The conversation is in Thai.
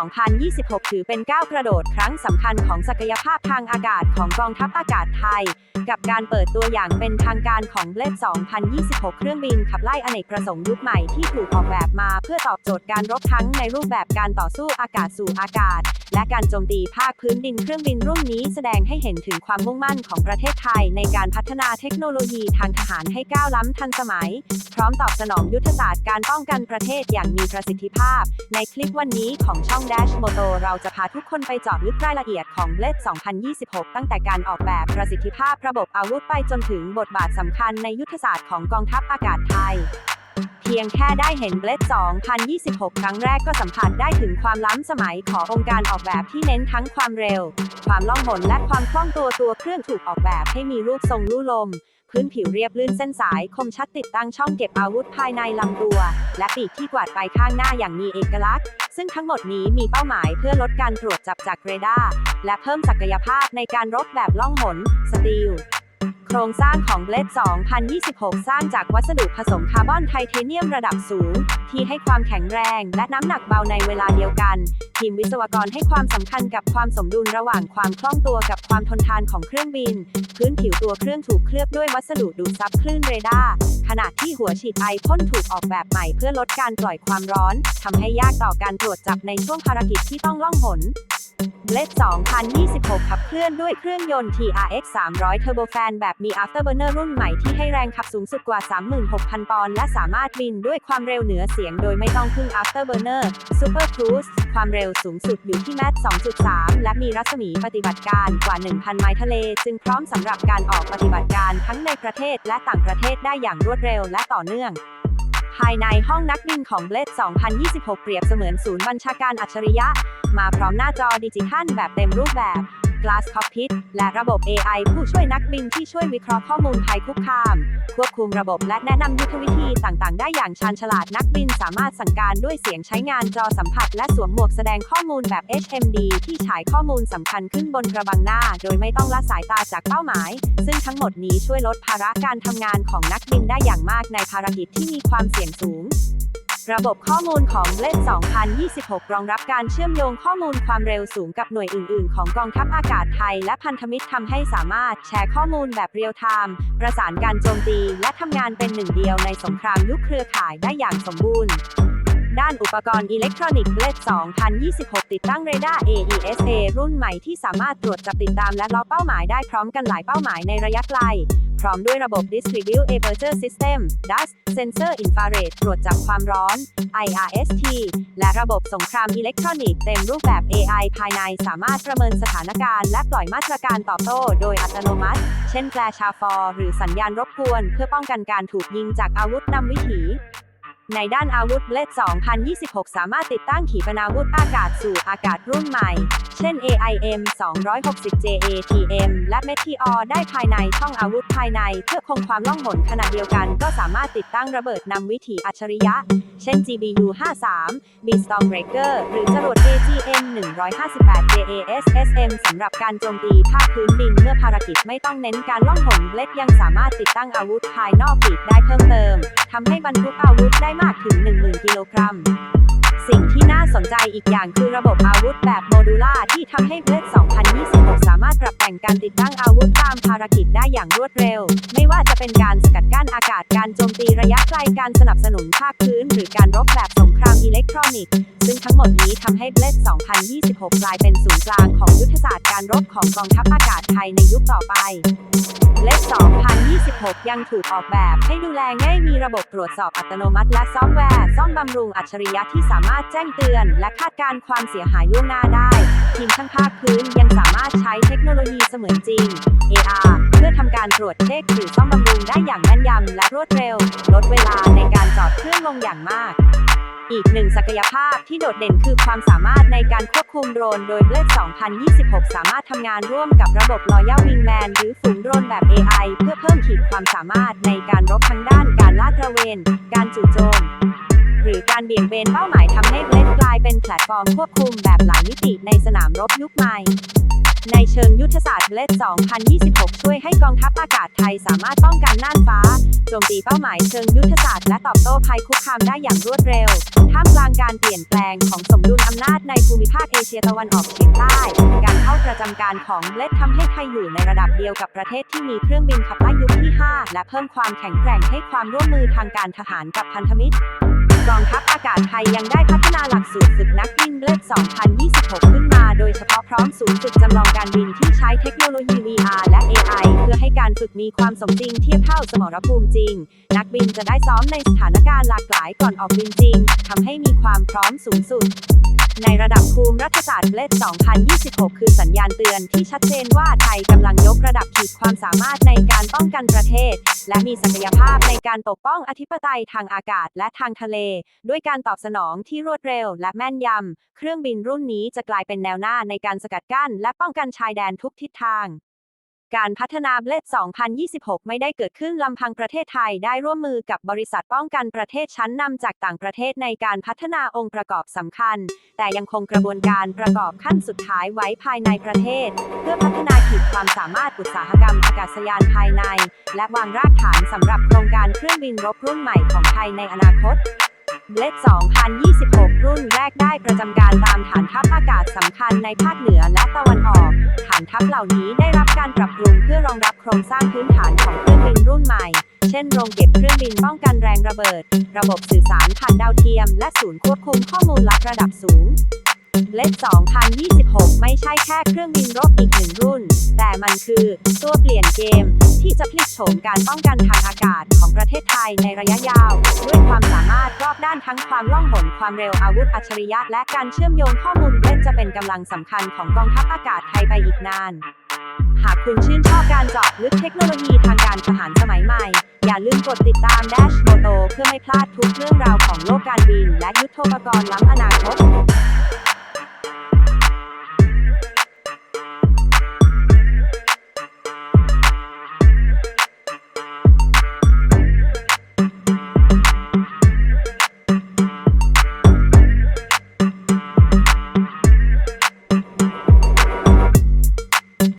2026 ถือเป็นก้าวกระโดดครั้งสำคัญของศักยภาพทางอากาศของกองทัพอากาศไทย กับการเปิดตัวอย่างเป็นทางการของ Blade 2026 เครื่องบินขับไล่อเนกประสงค์ยุคใหม่ที่ถูกออกแบบมาเพื่อตอบโจทย์การรบทั้งในรูปแบบการต่อสู้อากาศสู่อากาศ และการโจมตีภาคพื้นดินเครื่องบินรุ่นนี้แสดงให้เห็นถึงความมุ่งมั่นของประเทศไทย ในการพัฒนาเทคโนโลยีทางทหารให้ก้าวล้ำทันสมัย พร้อมตอบสนองยุทธศาสตร์การป้องกันประเทศอย่างมีประสิทธิภาพ ในคลิปวันนี้ของช่อง Dash Moto เราจะพาทุกคนไปเจาะลึกรายละเอียดของ Blade 2026 ตั้งแต่การออกแบบประสิทธิภาพระบบอาวุธไปจนถึงบทบาทสำคัญในยุทธศาสตร์ของกองทัพอากาศไทย เพียงแค่ได้เห็น Blade 2026 ครั้งแรกก็สัมผัสได้ถึงความล้ำสมัยขององค์การออกแบบที่เน้นทั้งความเร็ว ความล่องหนและความคล่องตัวตัวเครื่องถูกออกแบบให้มีรูปทรงลู่ลมพื้นผิวเรียบลื่นเส้นสายคมชัดติดตั้งช่องเก็บอาวุธภายในลำตัว และปีกที่กวาดไปข้างหน้าอย่างมีเอกลักษณ์ ซึ่งทั้งหมดนี้มีเป้าหมายเพื่อลดการตรวจจับจากเรดาร์และเพิ่มศักยภาพในการรบแบบล่องหนสตีล ครงสร้างของ Blade 2026 สร้างจากวัสดุผสมคาร์บอนไทเทเนียมระดับสูง ที่ให้ความแข็งแรงและน้ำหนักเบาในเวลาเดียวกัน ทีมวิศวกรให้ความสำคัญกับความสมดุลระหว่างความคล่องตัวกับความทนทานของเครื่องบิน พื้นผิวตัวเครื่องถูกเคลือบด้วยวัสดุดูดซับคลื่นเรดาร์ขณะที่หัวฉีดไอพ่นถูกออกแบบใหม่เพื่อลดการปล่อยความร้อนทำให้ยากต่อการตรวจจับในช่วงภารกิจที่ต้องล่องหน Blade 2026 ขับเคลื่อนด้วยเครื่องยนต์ TRX 300 Turbofan แบบมี Afterburner รุ่นใหม่ที่ให้แรงขับสูงสุดกว่า 36,000 ปอนด์และสามารถบินด้วยความเร็วเหนือเสียงโดยไม่ต้องพึ่ง Afterburner Super Cruise ความเร็วสูงสุดอยู่ที่แมท2.3 และมีรัศมีปฏิบัติการกว่า 1,000 ไมล์ทะเล จึงพร้อมสำหรับการออกปฏิบัติการทั้งในประเทศและต่างประเทศได้อย่างรวดเร็วและต่อเนื่อง ภายในห้องนักบินของเบลด2026 เปรียบเสมือนศูนย์บัญชาการอัจฉริยะ มาพร้อมหน้าจอดิจิทัลแบบเต็มรูปแบบ Glass Cockpit และระบบ AI ผู้ช่วยนักบินที่ช่วยวิเคราะห์ข้อมูลภัยคุกคาม ควบคุมระบบและแนะนำยุทธวิธีต่างๆ ได้อย่างชาญฉลาดนักบินสามารถสั่งการด้วยเสียงใช้งานจอสัมผัส และสวมหมวกแสดงข้อมูลแบบ HMD ที่ฉายข้อมูลสำคัญขึ้นบนกระบังหน้า โดยไม่ต้องละสายตาจากเป้าหมาย ซึ่งทั้งหมดนี้ช่วยลดภาระการทำงานของนักบินได้อย่างมากในภารกิจที่มีความเสี่ยงสูง ระบบข้อมูลของเล่น 2026 รองรับการเชื่อมโยงข้อมูลความเร็วสูงกับหน่วยอื่น ๆ ของกองทัพอากาศไทย และพันธมิตรทำให้สามารถแชร์ข้อมูลแบบเรียลไทม์ประสานการโจมตี และทำงานเป็นหนึ่งเดียวในสงครามยุคเครือข่ายได้อย่างสมบูรณ์ ด้านอุปกรณ์อิเล็กทรอนิกส์เลด2026 ติดตั้งเรดาร์ AESA รุ่นใหม่ที่สามารถตรวจจับติดตามและล็อกเป้าหมายได้พร้อมกันหลายเป้าหมายในระยะไกล พร้อมด้วยระบบ Distribute Aperture System DAS Sensor Infrared ตรวจจับความร้อน IRST และระบบสงครามอิเล็กทรอนิกส์เต็มรูปแบบ AI ภายในสามารถประเมินสถานการณ์และปล่อยมาตรการตอบโต้โดยอัตโนมัติ เช่นแปลชาฟอร์หรือสัญญาณรบกวน เพื่อป้องกันการถูกยิงจากอาวุธนำวิถี ในด้านอาวุธ Blade 2026 สามารถติดตั้งขีปนาวุธอากาศสู่อากาศรุ่นใหม่ เช่น AIM 260 JATM และ Meteor ได้ภายในช่องอาวุธภายใน เพื่อคงความล่องหนขณะเดียวกันก็สามารถติดตั้งระเบิดนำวิถีอัจฉริยะ เช่น GBU 53 b e a s t o r m Breaker หรือจรวด AGM 158 JASSM สำหรับการโจมตีภาคพื้นดินเมื่อภารกิจไม่ต้องเน้นการล่องหน Blade ยังสามารถติดตั้งอาวุธภายนอกปีกได้เพิ่มเติม ทำให้บรรทุกอาวุธได้มากถึง 10,000 กิโลกรัม สิ่งที่น่าสนใจอีกอย่างคือระบบอาวุธแบบโมดูล่าที่ทำให้เบลด2026 สามารถปรับแต่งการติดตั้งอาวุธตามารกิจได้อย่างรวดเร็ว ไม่ว่าจะเป็นการสกัดกั้นอากาศการโจมตีระยะไกลการสนับสนุนภาคพื้น หรือการรบแบบสงครามอิเล็กทรอนิกส์ซึ่งทั้งหมดนี้ทำให้ Blade 2026 กลายเป็นศูนย์กลางของยุทธศาสตร์การรบของกองทัพอากาศไทยในยุคต่อไปเลข2026 ยังถูกออกแบบให้ดูแลง่ายมีระบบตรวจสอบอัตโนมัติและซอฟต์แวร์ซ่อมบำรุงอัจฉริยะที่สามารถแจ้งเตือน และคาดการณ์ความเสียหายล่วงหน้าได้ ทีมช่างภาคพื้นยังสามารถใช้เทคโนโลยีเสมือนจริง AR เพื่อทำการตรวจเช็คหรือซ่อมบำรุงได้อย่างแม่นยำและรวดเร็ว ลดเวลาในการจอดเครื่องลงอย่างมากอีกหนึ่งศักยภาพที่โดดเด่นคือความสามารถในการควบคุมโดรน โดย Blade 2026 สามารถทำงานร่วมกับระบบ Loyal Wingman หรือฝูงโดรนแบบ AI เพื่อเพิ่มขีดความสามารถในการรบทั้งด้านการลาดตระเวน การจู่โจม หรือการเบี่ยงเบนเป้าหมายทำให้เบลดกลายเป็น แพลตฟอร์มควบคุมแบบหลายมิติในสนามรบยุคใหม่ ในเชิงยุทธศาสตร์เลด2026 ช่วยให้กองทัพอากาศไทยสามารถป้องกันน่านฟ้าโจมตีเป้าหมายเชิงยุทธศาสตร์และตอบโต้ภัยคุกคามได้อย่างรวดเร็ว ท่ามกลางการเปลี่ยนแปลงของสมดุลอำนาจในภูมิภาคเอเชียตะวันออกเฉียงใต้ การเข้าประจำการของเลดทำให้ไทยอยู่ในระดับเดียวกับประเทศที่มีเครื่องบินขับไล่ยุคที่ 5 และเพิ่มความแข็งแกร่งให้ความร่วมมือทางการทหารกับพันธมิตร กองทัพอากาศไทยยังได้พัฒนาหลักสูตรฝึกนักบินเลือด2026 ขึ้นมา โดยเฉพาะพร้อมศูนย์ฝึกจำลองการบินที่ใช้เทคโนโลยี VR และ AI เพื่อให้การฝึกมีความสมจริงเทียบเท่าสมรภูมิจริง นักบินจะได้ซ้อมในสถานการณ์หลากหลายก่อนออกบินจริงทำให้มีความพร้อมสูงสุด ในระดับภูมิรัฐศาสตร์เลด2026 คือสัญญาณเตือนที่ชัดเจนว่าไทยกำลังยกระดับขีดความสามารถในการป้องกันประเทศ และมีศักยภาพในการปกป้องอธิปไตยทางอากาศและทางทะเล ด้วยการตอบสนองที่รวดเร็วและแม่นยำเครื่องบินรุ่นนี้จะกลายเป็นแนวหน้าในการสกัดกั้น และป้องกันชายแดนทุกทิศทาง การพัฒนาเบลด2026 ไม่ได้เกิดขึ้นลำพังประเทศไทยได้ร่วมมือกับบริษัทป้องกันประเทศชั้นนำจากต่างประเทศในการพัฒนาองค์ประกอบสำคัญ แต่ยังคงกระบวนการประกอบขั้นสุดท้ายไว้ภายในประเทศ เพื่อพัฒนาขีดความสามารถอุตสาหกรรมอากาศยานภายใน และวางรากฐานสำหรับโครงการเครื่องบินรบรุ่นใหม่ของไทยในอนาคต เบลด2026 รุ่นแรกได้ประจำการตามฐานทัพอากาศสำคัญในภาคเหนือและตะวันออก ฐานทัพเหล่านี้ได้รับการปรับปรุงเพื่อรองรับโครงสร้างพื้นฐานของเครื่องบินรุ่นใหม่ เช่นโรงเก็บเครื่องบินป้องกันแรงระเบิด ระบบสื่อสารผ่านดาวเทียม และศูนย์ควบคุมข้อมูลลับระดับสูง เบลด2026 ไม่ใช่แค่เครื่องบินรบอีกหนึ่งรุ่น แต่มันคือตัวเปลี่ยนเกม ที่จะพลิกโฉมการป้องกันทางอากาศของประเทศไทยในระยะยาว ด้วยความสามารถรอบด้านทั้งความล่องหนความเร็วอาวุธอัจฉริยะ และการเชื่อมโยงข้อมูลเลดจะเป็นกำลังสำคัญของกองทัพอากาศไทยไปอีกนาน หากคุณชื่นชอบการเจาะลึกเทคโนโลยีทางการทหารสมัยใหม่ อย่าลืมกดติดตาม Dash Moto เพื่อไม่พลาดทุกเรื่องราวของโลกการบิน และยุทโธปกรณ์ล้ำอนาคต